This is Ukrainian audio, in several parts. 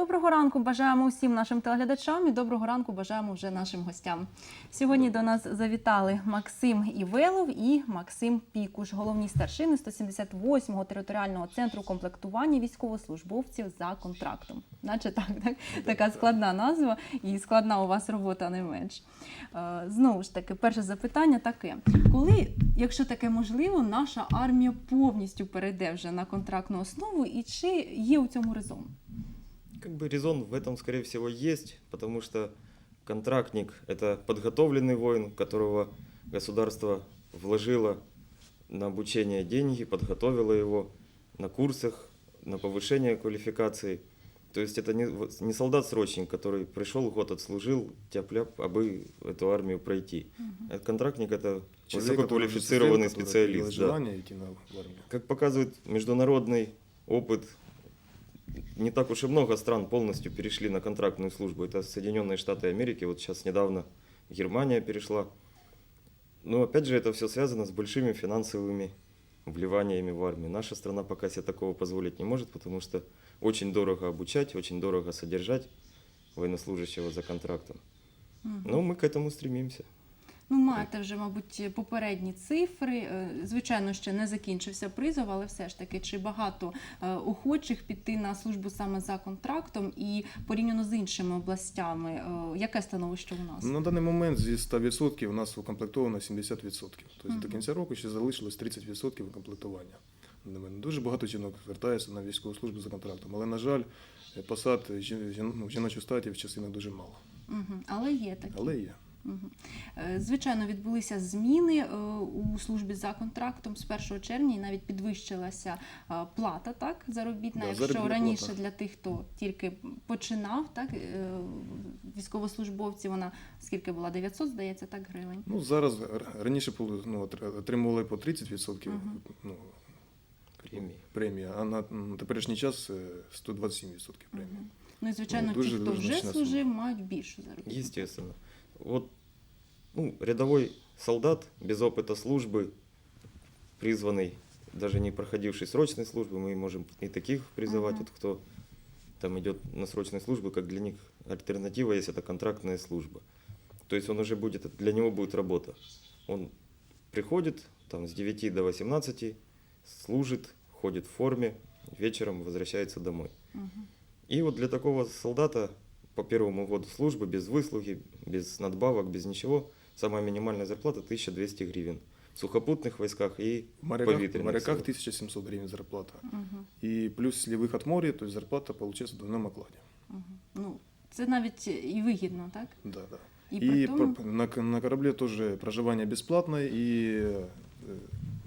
Доброго ранку бажаємо усім нашим телеглядачам і доброго ранку бажаємо вже нашим гостям. Сьогодні до нас завітали Максим Івелов і Максим Пікуш, головні старшини 178-го територіального центру комплектування військовослужбовців за контрактом. Наче так, так? така складна назва і складна у вас робота не менш. Е, Знову ж таки, перше запитання таке: коли, якщо таке можливо, наша армія повністю перейде вже на контрактну основу, і чи є у цьому резон? Как бы резон в этом, скорее всего, есть, потому что контрактник – это подготовленный воин, которого государство вложило на обучение деньги, подготовило его на курсах, на повышение квалификации. То есть это не, не солдат-срочник, который пришел, год отслужил, тяп-ляп, абы эту армию пройти. А контрактник – это Человек, высококвалифицированный специалист. да. идти на армию. Как показывает международный опыт, не так уж и много стран полностью перешли на контрактную службу. Это Соединенные Штаты Америки, вот сейчас недавно Германия перешла. Но опять же это все связано с большими финансовыми вливаниями в армию. Наша страна пока себе такого позволить не может, потому что очень дорого обучать, очень дорого содержать военнослужащего за контрактом. Но мы к этому стремимся. Ну, маєте вже, мабуть, попередні цифри. Е, Звичайно, ще не закінчився призов, але все ж таки, чи багато е, охочих піти на службу саме за контрактом і порівняно з іншими областями, е, яке становище у нас? Ну, На даний момент зі 100% у нас укомплектовано 70%. Тобто до кінця року ще залишилось 30% укомплектування. Дуже багато жінок звертається на військову службу за контрактом, але, на жаль, посад ну, жіночих статі в частинах дуже мало. Мгм. Але є такі. Але є. Е, Звичайно, відбулися зміни е, у службі за контрактом з 1 червня і навіть підвищилася е, плата, так, заробітна. Да, Якщо раніше плата. для тих, хто тільки починав, так, військовослужбовці, вона скільки була? 900, здається, так, гривень. Ну, зараз раніше ну, отримували по 30% Мгм. ну, Премии. премія, а на теперішній час е, 127% премії. Мгм. Ну і звичайно, Ну, дуже- ті, хто дуже вже служив, мають більшу заробітну. Естественно. Вот ну, рядовой солдат без опыта службы, призванный, даже не проходивший срочной службы, мы можем и таких призывать, Мгм. вот кто там идет на срочную службу, как для них альтернатива есть это контрактная служба. То есть он уже будет, для него будет работа. Он приходит там с 9 до 18, служит, ходит в форме, вечером возвращается домой. Мгм. И вот для такого солдата по первому году службы, без выслуги, без надбавок, без ничего, самая минимальная зарплата 1200 гривен. В сухопутных войсках и В моряках, в повітряних моряках силах. 1700 гривень зарплата. Мгм. И плюс, если выход в море, то есть зарплата получается в двойном окладе. Мгм. Ну, це навіть і вигідно, так? Да, да. І, И, при тому... по- на, к- на корабле тоже проживание бесплатное и э,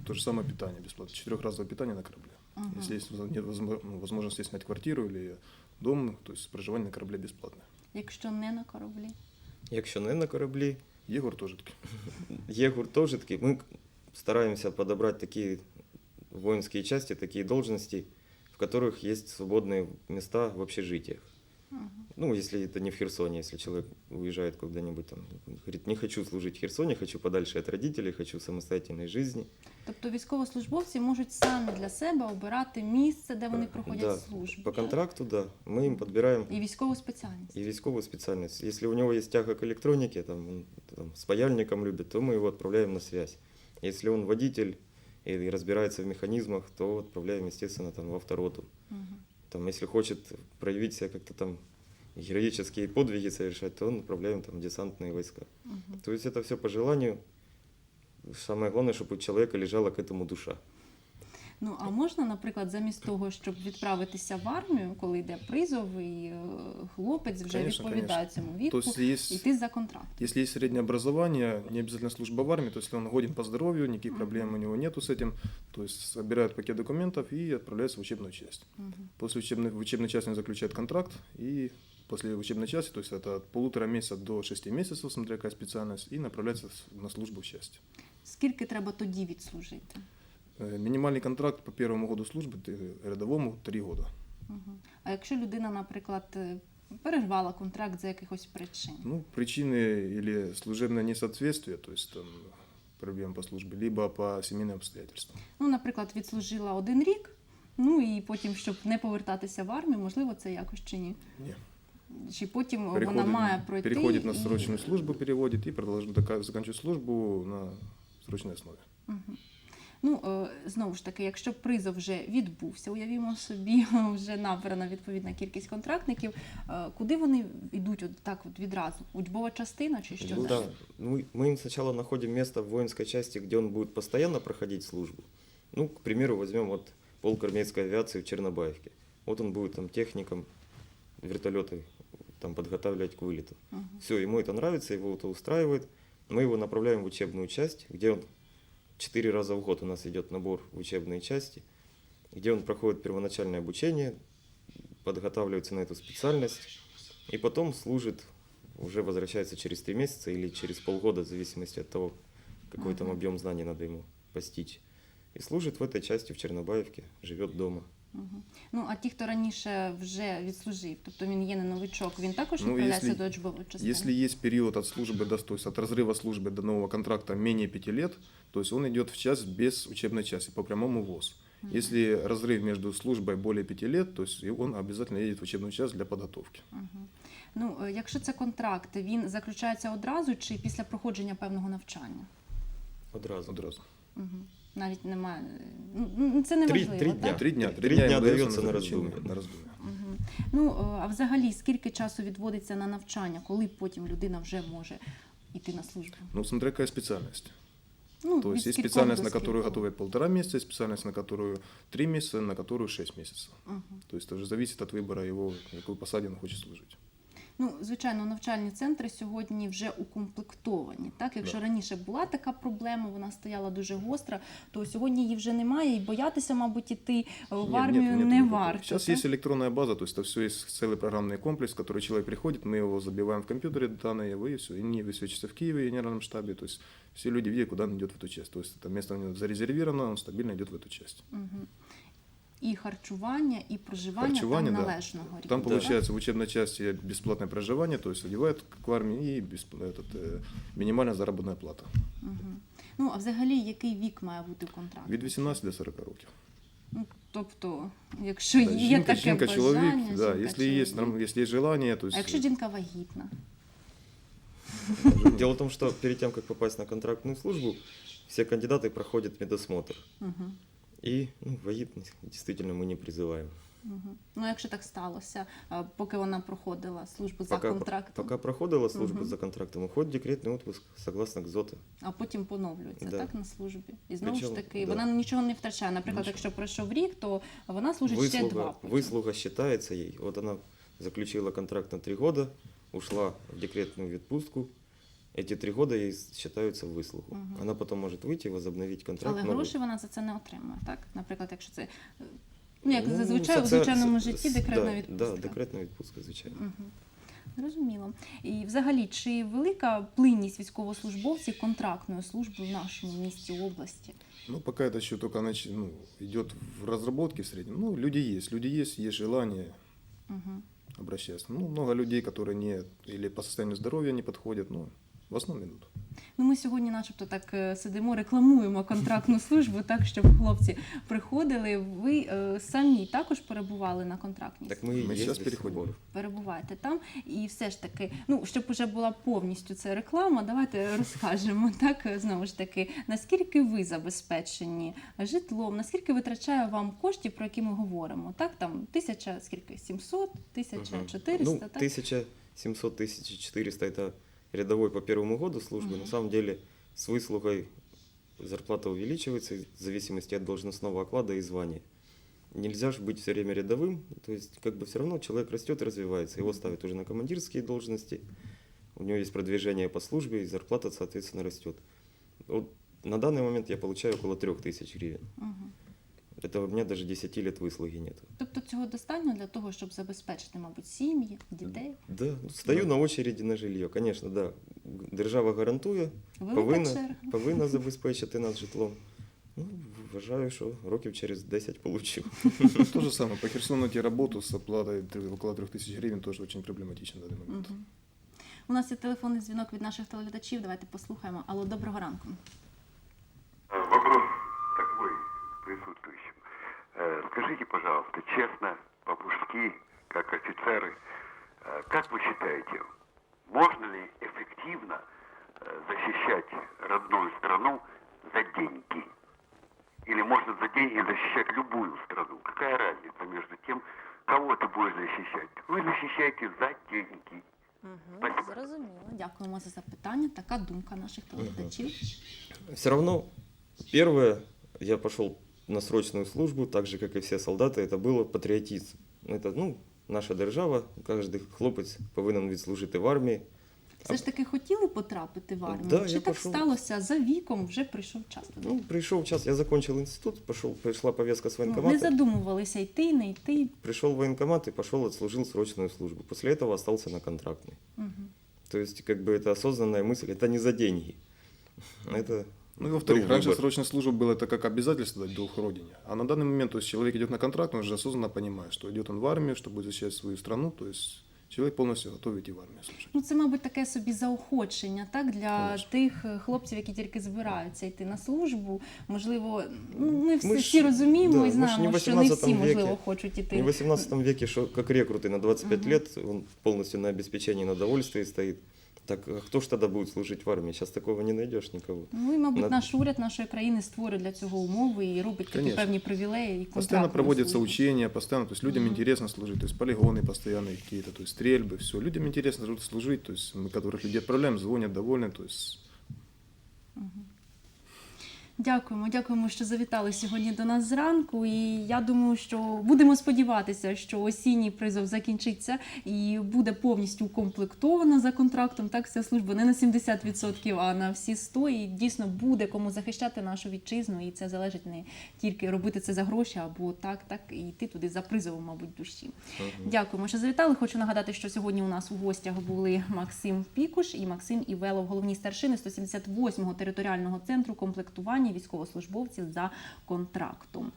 то же самое питание бесплатно. Четырехразовое питание на корабле. Мгм. Если есть воз- нет возмо- ну, возможности снять квартиру или дом, то есть проживание на корабле бесплатное. Якщо не на кораблі. Якщо не на кораблі, Є гуртожитки. є гуртожитки, мы стараемся подобрать такие воинские части, такие должности, в которых есть свободные места в общежитиях. Мгм. Ну, если это не в Херсоне, если человек уезжает куда-нибудь там, говорит, не хочу служить в Херсоне, хочу подальше от родителей, хочу самостоятельной жизни. Тобто військовослужбовці можуть самі для себе обирати місце, де вони Так, проходять да. службу. По так? контракту, да, мы им подбираем І військову спеціальність. и військовую специальность. Если у него есть тяга к электронике, там, он там, с паяльником любит, то мы его отправляем на связь. Если он водитель и разбирается в механизмах, то отправляем, естественно, там, в автороту. Мгм. Там, если хочет проявить себя как-то там героические подвиги совершать, то направляем там в десантные войска. Мгм. То есть это все по желанию. Самое главное, чтобы у человека лежала к этому душа. Ну а можна, наприклад, замість того, щоб відправитися в армію, коли йде призов, і е, хлопець вже Конечно, відповідає цьому То віку, есть есть, йти за контракт. если есть среднее образование, не обязательно служба в армии, то если он годен по здоровью, никаких Мгм. проблем у него нету с этим, то есть собирает пакет документов и отправляется в учебную часть. Мгм. После учебной, в учебной части он заключает контракт, и после учебной части, то есть это от полутора месяца до шести месяцев, смотря какая специальность, и направляется с- на службу в часть. Скільки треба тоді відслужити? Э, Минимальный контракт по первому году службы ты- рядовому три года. Мгм. А якщо людина, наприклад, е, перервала контракт за якихось причин? Ну, причины или служебное несоответствие, то есть там проблем по службе, либо по семейным обстоятельствам. Ну, наприклад, відслужила один рік, Ну і потім, щоб не повертатися в армію, можливо, це якось чи ні. Ні. Чи потім вона Переходит, має пройти переходит на і- срочную службу, переводит и продолжает дока- заканчивать службу на срочной основе. Мгм. Ну, е, знову ж таки, якщо призов вже відбувся, уявімо собі, вже набрана відповідна кількість контрактників, е, куди вони йдуть от так от відразу? Учбова частина чи що? Ну далі? да, мы, мы им сначала находим место в воинской части, где он будет постоянно проходить службу. Ну, к примеру, возьмем вот полк армейской авиации в Чернобаевке. Вот он будет там техником, вертолеты там подготавливать к вылету. Мгм. Все, ему это нравится, его это устраивает. Мы его направляем в учебную часть, где он четыре раза в год у нас идет набор в учебные части, где он проходит первоначальное обучение, подготавливается на эту специальность, и потом служит, уже возвращается через три месяца или через полгода, в зависимости от того, какой там объем знаний надо ему постичь. И служит в этой части в Чернобаевке, живет дома. Мгм. Ну, а ті, хто раніше вже відслужив, тобто він є не новичок, він також Ну, відправляється якщо- до учбової частини? Если есть период от службы, до, то есть от разрыва службы до нового контракта менее пяти лет, то есть он идет в часть без учебной части, по прямому ВОЗ. Мгм. Если разрыв между службой более пяти лет, то есть и он обязательно едет в учебную часть для подготовки. Мгм. Ну, е, якщо це контракт, він заключається одразу чи після проходження певного навчання? Одразу. Одразу. Угу. Навіть немає. ну, Ну, це не Три- три дня. Три дня. Три Три дня, дается на заключение. На. Мгм. Ну, е, а взагалі, скільки часу відводиться на навчання, коли потім людина вже може йти на службу? Ну, смотря какая специальность. Ну, То есть есть специальность, на которую готовят полтора месяца, есть специальность, на которую три месяца, на которую шесть месяцев. Мгм. То есть это уже зависит от выбора его, какой посаде он хочет служить. Ну, звичайно, навчальні центри сьогодні вже укомплектовані. Так, якщо Да. раніше була така проблема, вона стояла дуже гостра, то сьогодні її вже немає, і боятися, мабуть, іти е, в Нет, армію нет, нет не никакой. варто. Сейчас так? есть электронная база, то есть это все есть целый программный комплекс, в который человек приходит, мы его забиваем в компьютере, данные его, и все. И не высвечивается в Киеве, и в генеральном штабе. То есть все люди видят, куда он идет в эту часть. То есть это место у него зарезервировано, он стабильно идет в эту часть. Мгм. І харчування, і проживання Харчування, там да. належного рівня. Там так? получается в учебной части бесплатное проживание, то есть одевают к армии и бесп- этот, э, минимальная заработная плата. Мгм. Ну, а взагалі, який вік має бути в контракті? Від 18 до 40 років. Ну, тобто, якщо Да, є жінка, таке жінка, бажання, чоловік, да, жінка, если, есть, чоловік. норм- если есть желание, то А есть... якщо жінка вагітна? Дело в том, что перед тем, как попасть на контрактную службу, все кандидаты проходят медосмотр. Угу. И ну, вагитность действительно мы не призываем. Угу. Ну, якщо так сталося, а, поки вона проходила службу за Пока, контрактом, пока проходила службу Мгм. за контрактом, уходит декретный отпуск согласно КЗОТу. а потім поновлюється Да. так на службі. І знову ж Причому, таки, да. вона нічого не втрачає. Наприклад, Нічого. якщо пройшов рік, то вона служить ще два. Выслуга, потім. выслуга считается ей. Вот она заключила контракт на три года, ушла в декретную відпустку. Эти три года ей считаются в выслугу. Мгм. Она потом может выйти, возобновить контракт. Але новый. гроші вона за це не отримує, так? Наприклад, якщо це е, ну як Ну, зазвичай у соці- звичайному с- житті с- декретна да, відпустка. Да, декретна відпустка, звичайно. Угу. Зрозуміло. І взагалі, чи велика плинність військовослужбовців контрактної служби в нашому місті області? Ну, пока это еще только нач... ну, идет в разработке в среднем. Ну, люди есть, люди есть, есть желание Угу. обращаться. Ну, много людей, которые не или по состоянию здоровья не подходят, ну, в основном идут. Ну, ми сьогодні, начебто, так е, сидимо, рекламуємо контрактну службу, так щоб хлопці приходили. Ви е, самі також перебували на контрактній Так службі? мы, и Мы есть сейчас до сих переходим. пор. перебуваєте там. І все ж таки, ну щоб уже була повністю ця реклама, давайте розкажемо так знову ж таки, наскільки ви забезпечені житлом, наскільки витрачає вам коштів, про які ми говоримо. Так, там тисяча скільки? 700, тисяча Мгм. 400, Ну, так? 1700, 1400 это рядовой по первому году службы. Мгм. На самом деле с выслугой зарплата увеличивается в зависимости от должностного оклада и звания. Нельзя же быть все время рядовым, то есть как бы все равно человек растет и развивается. Его ставят уже на командирские должности, у него есть продвижение по службе, и зарплата, соответственно, растет. Вот на данный момент я получаю около 3000 гривен. Мгм. Это у меня даже 10 лет выслуги нет. Тобто цього достатньо для того, щоб забезпечити, мабуть, сім'ї, дітей. Да, ну, стою Да. на очереди на жилье, конечно, да. Держава гарантує, Велика повинна, черга. повинна забезпечити нас житлом. Ну, вважаю, що років через 10 получу. То же самое, по Херсону найти работу с оплатой три- около 3000 гривен тоже очень проблематично на данный момент. Мгм. У нас є телефонний дзвінок від наших телеглядачів. Давайте послухаємо. Алло, доброго ранку. скажите, пожалуйста, честно, по-мужски, как офицеры, э, как вы считаете, можно ли эффективно э, защищать родную страну за деньги? Или можно за деньги защищать любую страну? Какая разница между тем, кого ты будешь защищать? Вы защищаете за деньги. Спасибо. Зрозуміло. Дякуємо за запитання. Така думка наших телеглядачів. Все равно, первое, я пошел на срочную службу, так же, как и все солдаты, это было патриотизм. Это, ну, наша держава, каждый хлопець повинен відслужити в армії. Все ж таки хотіли потрапити в армію? Да, Чи я так пішов. сталося за віком, вже прийшов час туди? Ну, пришел час, я закончил институт, пошел, пришла повестка с Ну, не военкомата, задумувалися йти, не йти. пришел в военкомат и пошел, отслужил срочную службу. После этого остался на контрактной. Мгм. То есть, как бы это осознанная мысль, это не за деньги. Это Ну и во-вторых, был раньше выбор. срочная служба была это как обязательство дать долг родине. А на данный момент, то есть человек идет на контракт, он уже осознанно понимает, что идет он в армию, чтобы защищать свою страну, то есть человек полностью готов идти в армию служить. Ну, це, мабуть, таке собі заохочення, так, для Конечно. тих е, хлопців, які тільки збираються йти на службу. Можливо, ну, ми всі, Ми ж- всі розуміємо да, і ми ж знаємо, не в що не всі, 18 можливо, веке. хочуть іти. не в 18 веке, что как рекруты на 25 Мгм. лет, он полностью на обеспечении, на довольствии стоит. Так а кто ж тогда будет служить в армии? Сейчас такого не найдешь никого. Ну і, мабуть, На- наш уряд нашої країни створює для цього умови і робить такі Конечно. певні привілеї. І Постоянно контрактну проводятся службу. учения, постоянно, то есть людям Мгм. интересно служить, то есть полигоны постоянные какие-то, то есть стрельбы, все. Людям интересно служить, то есть мы, которых людей отправляем, звонят, довольны, то есть Дякуємо, дякуємо, що завітали сьогодні до нас зранку. І я думаю, що будемо сподіватися, що осінній призов закінчиться і буде повністю укомплектована за контрактом. Так, вся служба не на 70%, а на всі 100%. І дійсно буде кому захищати нашу вітчизну. І це залежить не тільки робити це за гроші, або так, так і йти туди за призовом, мабуть, душі. Дякуємо, що завітали. Хочу нагадати, що сьогодні у нас у гостях були Максим Пікуш і Максим Івелов, головні старшини 178-го територіального центру комплектування військовослужбовців за контрактом.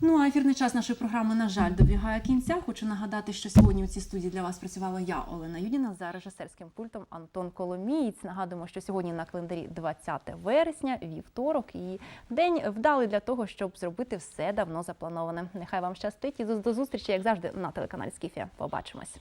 Ну, а ефірний час нашої програми, на жаль, добігає кінця. Хочу нагадати, що сьогодні у цій студії для вас працювала я, Олена Юдіна, за режисерським пультом Антон Коломієць. Нагадуємо, що сьогодні на календарі 20 вересня, вівторок, і день вдалий для того, щоб зробити все давно заплановане. Нехай вам щастить і до зустрічі, як завжди, на телеканалі Скіфія. Побачимось.